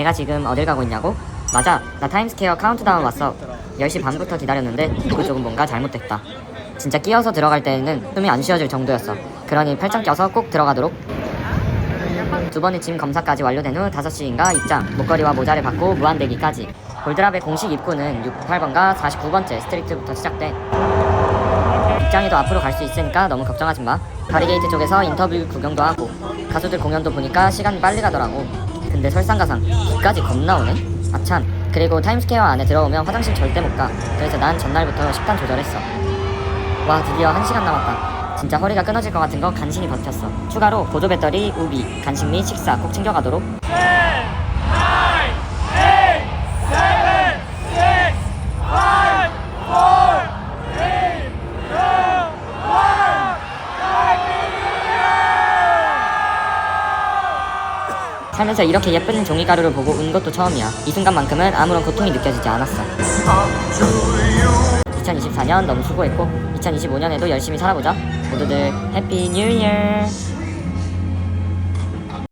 내가 지금 어딜 가고 있냐고? 맞아 나 타임스퀘어 카운트다운 왔어 10시 반부터 기다렸는데 그쪽은 뭔가 잘못됐다 진짜 끼어서 들어갈 때에는 숨이 안 쉬어질 정도였어 그러니 팔짱 껴서 꼭 들어가도록 두 번의 짐 검사까지 완료된 후 5시인가 입장 목걸이와 모자를 받고 무한대기까지 골드랍의 공식 입구는 68번과 49번째 스트리트부터 시작돼 입장에도 앞으로 갈 수 있으니까 너무 걱정하지 마. 바리게이트 쪽에서 인터뷰 구경도 하고 가수들 공연도 보니까 시간이 빨리 가더라고. 근데 설상가상 비까지 겁나 오네. 아참. 그리고 타임스퀘어 안에 들어오면 화장실 절대 못 가. 그래서 난 전날부터 식단 조절했어. 와 드디어 한 시간 남았다. 진짜 허리가 끊어질 것 같은 거 간신히 버텼어. 추가로 보조 배터리, 우비, 간식 및 식사 꼭 챙겨가도록. 살면서 이렇게 예쁜 종이가루를 보고 운 것도 처음이야. 이 순간만큼은 아무런 고통이 느껴지지 않았어. 2024년 너무 수고했고 2025년에도 열심히 살아보자. 모두들 해피 뉴 이어.